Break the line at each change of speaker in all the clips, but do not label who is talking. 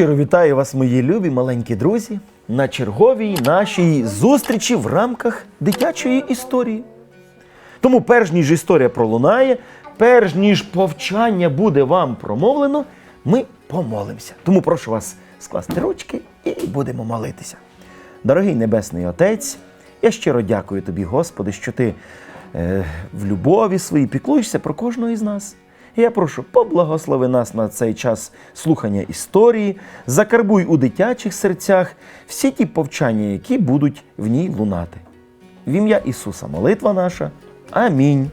Щиро вітаю вас, мої любі маленькі друзі, на черговій нашій зустрічі в рамках дитячої історії. Тому, перш ніж історія пролунає, перш ніж повчання буде вам промовлено, ми помолимося. Тому прошу вас скласти ручки і будемо молитися. Дорогий Небесний Отець, я щиро дякую тобі, Господи, що ти е, в любові своїй піклуєшся про кожного із нас. Я прошу, поблагослови нас на цей час слухання історії, закарбуй у дитячих серцях всі ті повчання, які будуть в ній лунати. В ім'я Ісуса молитва наша. Амінь.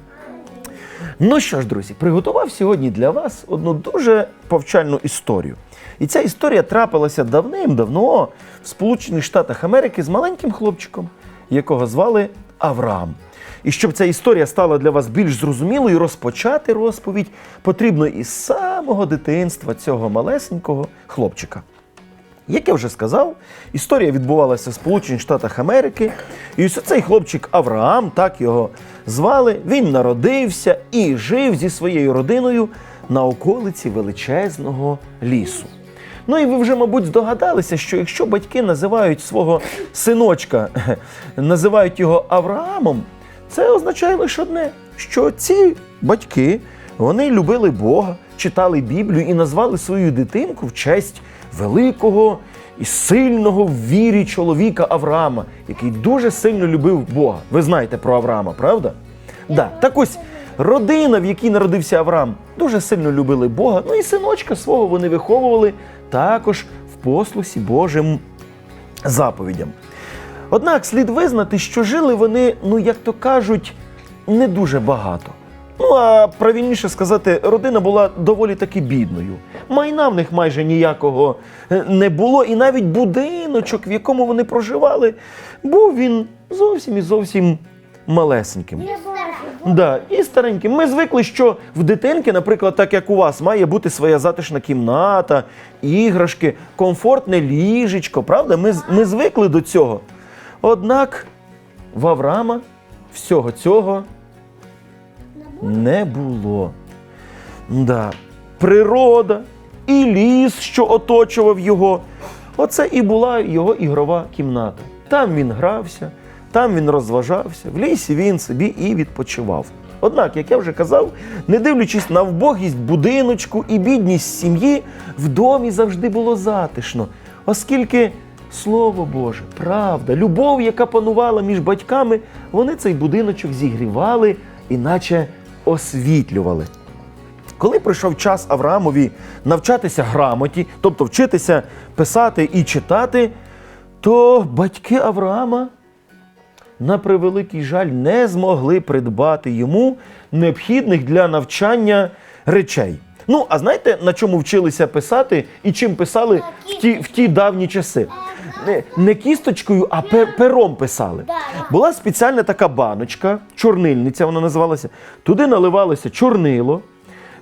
Ну що ж, друзі, приготував сьогодні для вас одну дуже повчальну історію. І ця історія трапилася давним-давно в Сполучених Штатах Америки з маленьким хлопчиком, якого звали Авраам. І щоб ця історія стала для вас більш зрозумілою, розпочати розповідь потрібно із самого дитинства цього малесенького хлопчика. Як я вже сказав, історія відбувалася в Сполучених Штатах Америки. І ось цей хлопчик Авраам, так його звали, він народився і жив зі своєю родиною на околиці величезного лісу. Ну і ви вже, мабуть, здогадалися, що якщо батьки називають свого синочка, називають його Авраамом, це означає лише одне, що ці батьки вони любили Бога, читали Біблію і назвали свою дитинку в честь великого і сильного в вірі чоловіка Авраама, який дуже сильно любив Бога. Ви знаєте про Авраама, правда? Да. Так ось родина, в якій народився Авраам, дуже сильно любили Бога. Ну і синочка свого вони виховували також в послусі Божим заповідям. Однак слід визнати, що жили вони, ну як то кажуть, не дуже багато. Ну а правильніше сказати, родина була доволі таки бідною. Майна в них майже ніякого е, не було, і навіть будиночок, в якому вони проживали, був він зовсім і зовсім малесеньким. Да, і стареньким. Ми звикли, що в дитинки, наприклад, так як у вас, має бути своя затишна кімната, іграшки, комфортне ліжечко, правда? Ми, ми звикли до цього. Однак в Авраама всього цього не було. Да. Природа і ліс, що оточував його. Оце і була його ігрова кімната. Там він грався, там він розважався, в лісі він собі і відпочивав. Однак, як я вже казав, не дивлячись на вбогість будиночку і бідність сім'ї, в домі завжди було затишно, оскільки Слово Боже, правда, любов, яка панувала між батьками, вони цей будиночок зігрівали, іначе освітлювали. Коли прийшов час Авраамові навчатися грамоті, тобто вчитися писати і читати, то батьки Авраама, на превеликий жаль, не змогли придбати йому необхідних для навчання речей. Ну, а знаєте, на чому вчилися писати і чим писали в ті, в ті давні часи? Не, не кісточкою, а пер- пером писали. Була спеціальна така баночка, чорнильниця вона називалася. Туди наливалося чорнило,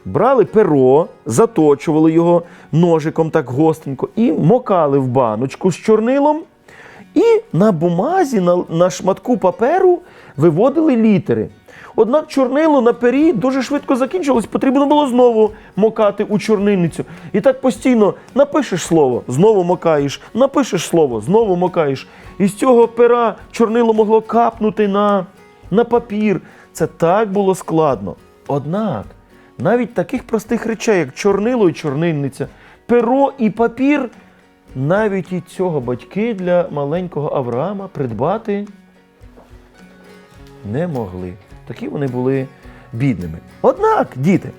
брали перо, заточували його ножиком так гостренько і мокали в баночку з чорнилом. І на бумазі, на, на шматку паперу виводили літери. Однак чорнило на пері дуже швидко закінчилось, потрібно було знову мокати у чорнильницю. І так постійно напишеш слово, знову мокаєш, напишеш слово, знову мокаєш. І з цього пера чорнило могло капнути на, на папір. Це так було складно. Однак навіть таких простих речей, як чорнило і чорнильниця, перо і папір, навіть і цього батьки для маленького Авраама придбати не могли. Такі вони були бідними. Однак, діти,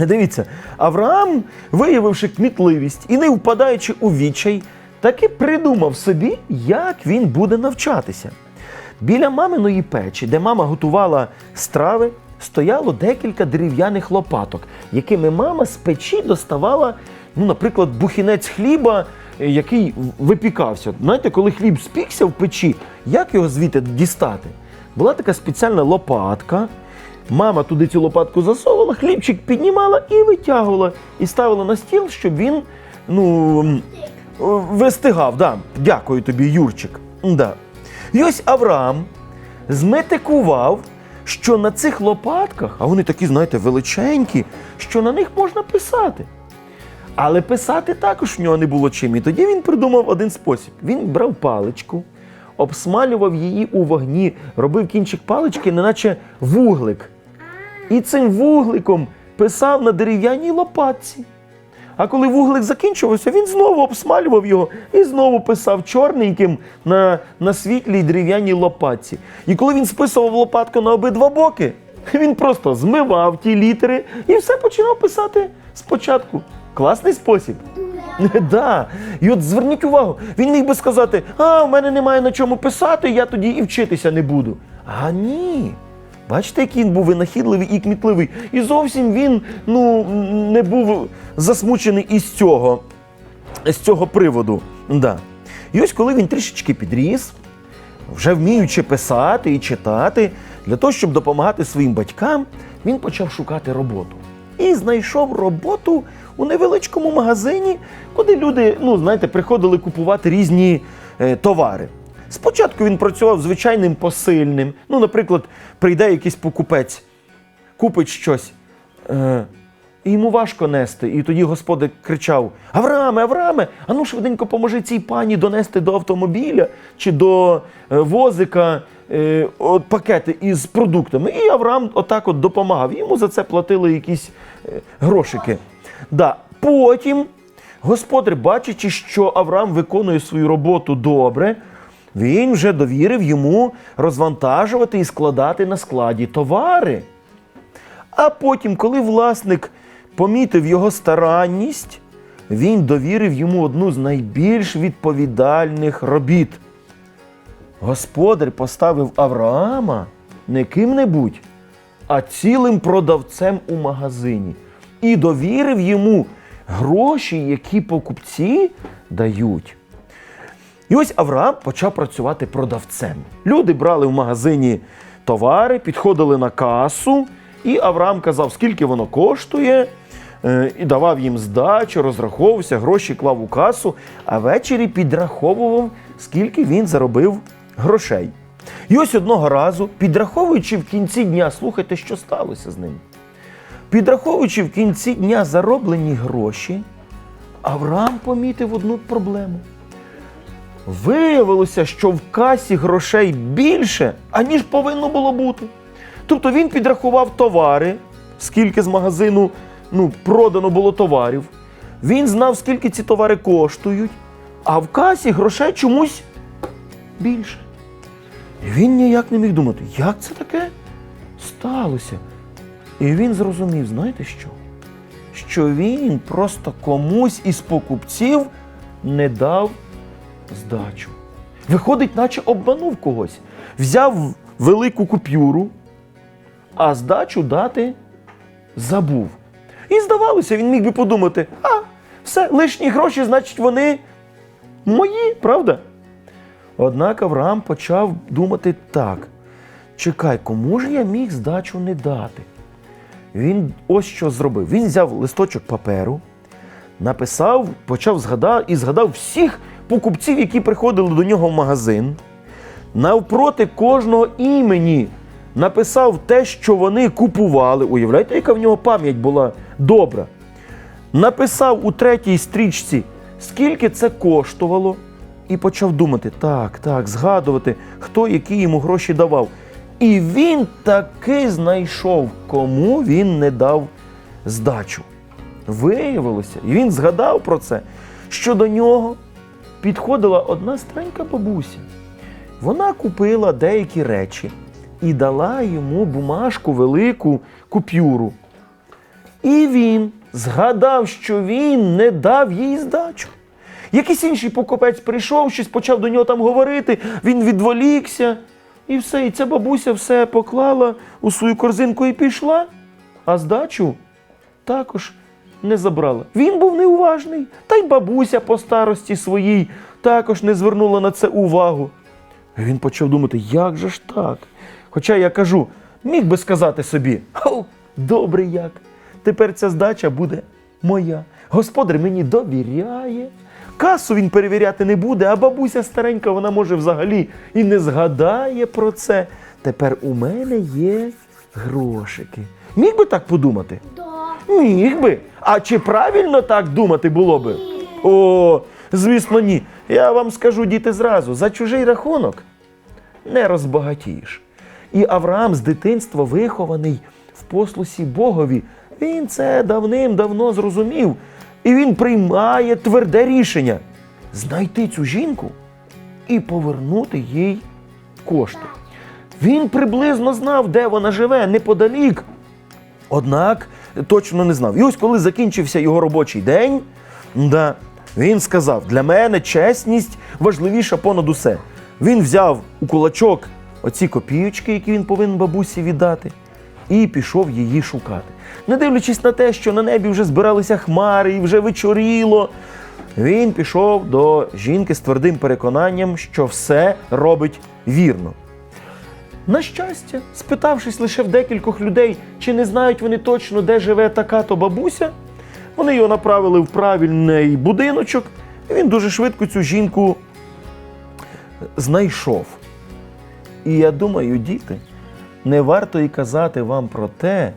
дивіться, Авраам, виявивши кмітливість і не впадаючи у відчай, таки придумав собі, як він буде навчатися. Біля маминої печі, де мама готувала страви, стояло декілька дерев'яних лопаток, якими мама з печі доставала, ну, наприклад, бухінець хліба, е, який випікався. Знаєте, коли хліб спікся в печі, як його звідти дістати? Була така спеціальна лопатка. Мама туди цю лопатку засовувала, хлібчик піднімала і витягувала, і ставила на стіл, щоб він ну, вистигав. Да. Дякую тобі, Юрчик. Да. І ось Авраам зметикував, що на цих лопатках, а вони такі, знаєте, величенькі, що на них можна писати. Але писати також в нього не було чим. І тоді він придумав один спосіб. Він брав паличку, обсмалював її у вогні, робив кінчик палички, неначе вуглик. І цим вугликом писав на дерев'яній лопатці. А коли вуглик закінчувався, він знову обсмалював його і знову писав чорненьким на, на світлій дерев'яній лопатці. І коли він списував лопатку на обидва боки, він просто змивав ті літери і все починав писати спочатку. Класний спосіб. Да. І от зверніть увагу, він міг би сказати: а, в мене немає на чому писати, я тоді і вчитися не буду. А ні. Бачите, який він був винахідливий і кмітливий. І зовсім він ну, не був засмучений із цього, з цього приводу. Да. І ось коли він трішечки підріс, вже вміючи писати і читати, для того, щоб допомагати своїм батькам, він почав шукати роботу. І знайшов роботу у невеличкому магазині, куди люди, ну, знаєте, приходили купувати різні е, товари. Спочатку він працював звичайним посильним. Ну, наприклад, прийде якийсь покупець, купить щось. Е, і йому важко нести. І тоді господар кричав: Аврааме, Аврааме, а ну швиденько поможи цій пані донести до автомобіля чи до е, возика е, от, пакети із продуктами. І Авраам отак от допомагав. Йому за це платили якісь грошики. Да. Потім господар, бачачи, що Авраам виконує свою роботу добре, він вже довірив йому розвантажувати і складати на складі товари. А потім, коли власник помітив його старанність, він довірив йому одну з найбільш відповідальних робіт. Господар поставив Авраама не ким-небудь, а цілим продавцем у магазині і довірив йому гроші, які покупці дають. І ось Авраам почав працювати продавцем. Люди брали в магазині товари, підходили на касу, і Авраам казав, скільки воно коштує, е, і давав їм здачу, розраховувався, гроші клав у касу, а ввечері підраховував, скільки він заробив грошей. І ось одного разу, підраховуючи в кінці дня, слухайте, що сталося з ним. Підраховуючи в кінці дня зароблені гроші, Авраам помітив одну проблему. Виявилося, що в касі грошей більше, аніж повинно було бути. Тобто він підрахував товари, скільки з магазину ну, продано було товарів. Він знав, скільки ці товари коштують, а в касі грошей чомусь більше. І він ніяк не міг думати, як це таке сталося. І він зрозумів, знаєте що? Що він просто комусь із покупців не дав здачу. Виходить, наче обманув когось. Взяв велику купюру, а здачу дати забув. І здавалося, він міг би подумати: а, все, лишні гроші, значить, вони мої, правда? Однак Авраам почав думати так: чекай, кому ж я міг здачу не дати? Він ось що зробив. Він взяв листочок паперу, написав, почав згадав і згадав всіх покупців, які приходили до нього в магазин. Навпроти кожного імені написав те, що вони купували. Уявляєте, яка в нього пам'ять була добра. Написав у третій стрічці, скільки це коштувало, і почав думати: так, так, згадувати, хто які йому гроші давав. І він таки знайшов, кому він не дав здачу. Виявилося, і він згадав про це, що до нього підходила одна старенька бабуся. Вона купила деякі речі і дала йому бумажку велику купюру. І він згадав, що він не дав їй здачу. Якийсь інший покупець прийшов, щось почав до нього там говорити, він відволікся, і все. І ця бабуся все поклала у свою корзинку і пішла, а здачу також не забрала. Він був неуважний, та й бабуся по старості своїй також не звернула на це увагу. І Він почав думати, як же ж так? Хоча я кажу, міг би сказати собі: добре як. Тепер ця здача буде моя. Господар мені довіряє. Касу він перевіряти не буде, а бабуся старенька, вона може взагалі і не згадає про це. Тепер у мене є грошики. Міг би так подумати?
Да.
Міг би. А чи правильно так думати було би? О, звісно, ні. Я вам скажу, діти, зразу, за чужий рахунок не розбагатієш. І Авраам з дитинства вихований в послусі Богові. Він це давним-давно зрозумів. І він приймає тверде рішення знайти цю жінку і повернути їй кошти. Він приблизно знав, де вона живе, неподалік. Однак точно не знав. І ось коли закінчився його робочий день, да, він сказав: для мене чесність важливіша понад усе. Він взяв у кулачок оці копійочки, які він повинен бабусі віддати, і пішов її шукати. Не дивлячись на те, що на небі вже збиралися хмари і вже вечоріло, він пішов до жінки з твердим переконанням, що все робить вірно. На щастя, спитавшись лише в декількох людей, чи не знають вони точно, де живе така-то бабуся, вони його направили в правильний будиночок, і він дуже швидко цю жінку знайшов. І я думаю, діти, не варто і казати вам про те,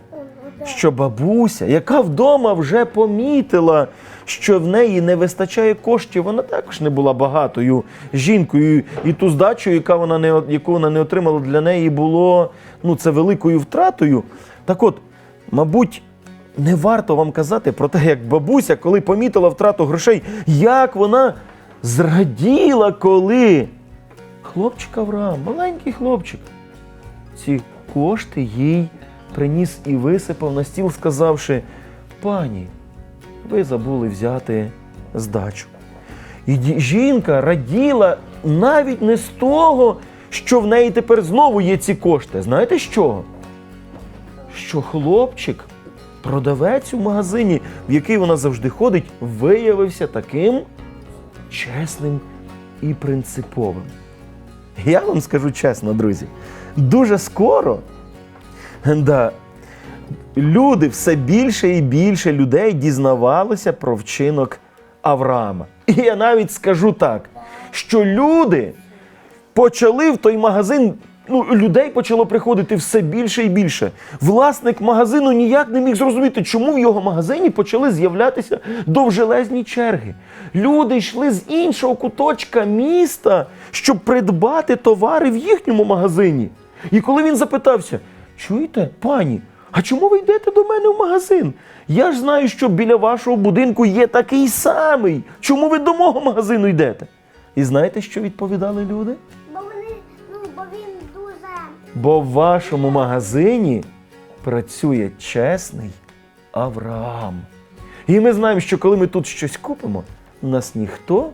що бабуся, яка вдома вже помітила, що в неї не вистачає коштів, вона також не була багатою жінкою, і ту здачу, яка вона не, яку вона не отримала для неї, було ну, це великою втратою. Так от, мабуть, не варто вам казати про те, як бабуся, коли помітила втрату грошей, як вона зраділа, коли хлопчик Авраам, маленький хлопчик, ці кошти їй приніс і висипав на стіл, сказавши: пані, ви забули взяти здачу. І жінка раділа навіть не з того, що в неї тепер знову є ці кошти. Знаєте чого? Що хлопчик, продавець у магазині, в який вона завжди ходить, виявився таким чесним і принциповим. Я вам скажу чесно, друзі, дуже скоро да, люди, все більше і більше людей дізнавалися про вчинок Авраама. І я навіть скажу так, що люди почали в той магазин. Ну, людей почало приходити все більше і більше. Власник магазину ніяк не міг зрозуміти, чому в його магазині почали з'являтися довжелезні черги. Люди йшли з іншого куточка міста, щоб придбати товари в їхньому магазині. І коли він запитався: чуєте, пані, а чому ви йдете до мене в магазин? Я ж знаю, що біля вашого будинку є такий самий. Чому ви до мого магазину йдете? І знаєте, що відповідали люди?
Бо вони, ну, бо він дуже.
Бо в вашому магазині працює чесний Авраам. І ми знаємо, що коли ми тут щось купимо, нас ніхто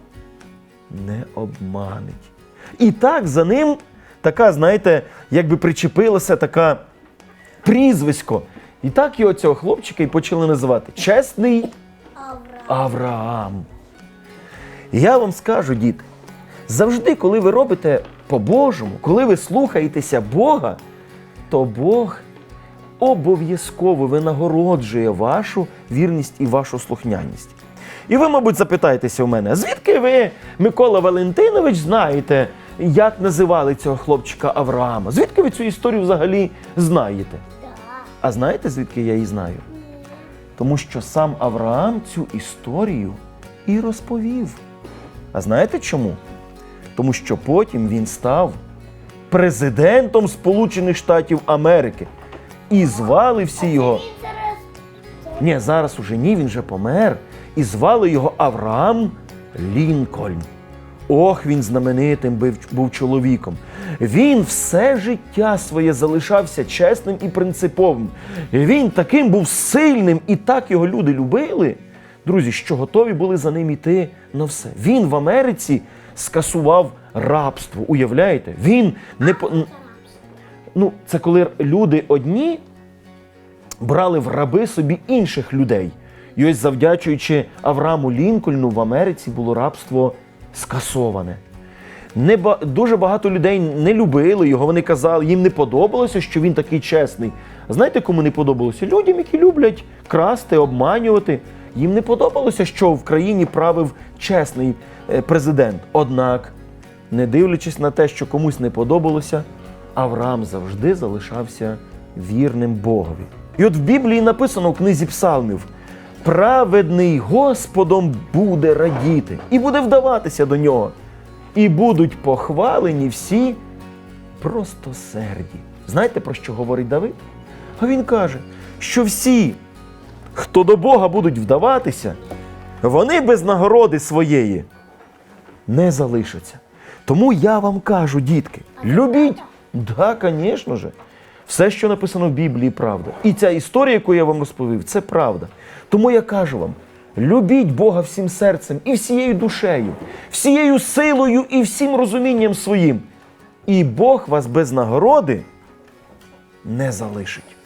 не обманить. І так за ним така, знаєте, якби причепилося така прізвисько. І так його цього хлопчика і почали називати Чесний Авраам. Я вам скажу, діти, завжди, коли ви робите по-божому, коли ви слухаєтеся Бога, то Бог обов'язково винагороджує вашу вірність і вашу слухняність. І ви, мабуть, запитаєтеся у мене, звідки ви, Микола Валентинович, знаєте, як називали цього хлопчика Авраама? Звідки ви цю історію взагалі знаєте? А знаєте, звідки я її знаю? Тому що сам Авраам цю історію і розповів. А знаєте чому? Тому що потім він став президентом Сполучених Штатів Америки. І звали всі його. Ні, зараз уже ні, він вже помер. І звали його Авраам Лінкольн. Ох, він знаменитим був, чоловіком. Він все життя своє залишався чесним і принциповим. Він таким був сильним, і так його люди любили, друзі, що готові були за ним іти на все. Він в Америці скасував рабство. Уявляєте? Він не ну, це коли люди одні брали в раби собі інших людей. І ось завдячуючи Аврааму Лінкольну в Америці було рабство скасоване. Не ба- дуже багато людей не любили його. Вони казали, їм не подобалося, що він такий чесний. Знаєте, кому не подобалося? Людям, які люблять красти, обманювати. Їм не подобалося, що в країні правив чесний е, президент. Однак, не дивлячись на те, що комусь не подобалося, Авраам завжди залишався вірним Богові. І от в Біблії написано в книзі Псалмів: праведний Господом буде радіти і буде вдаватися до нього. І будуть похвалені всі простосерді. Знаєте, про що говорить Давид? А він каже, що всі, хто до Бога будуть вдаватися, вони без нагороди своєї не залишаться. Тому я вам кажу, дітки, любіть. Да, звісно же. Все, що написано в Біблії, правда. І ця історія, яку я вам розповів, це правда. Тому я кажу вам: любіть Бога всім серцем і всією душею, всією силою і всім розумінням своїм. І Бог вас без нагороди не залишить.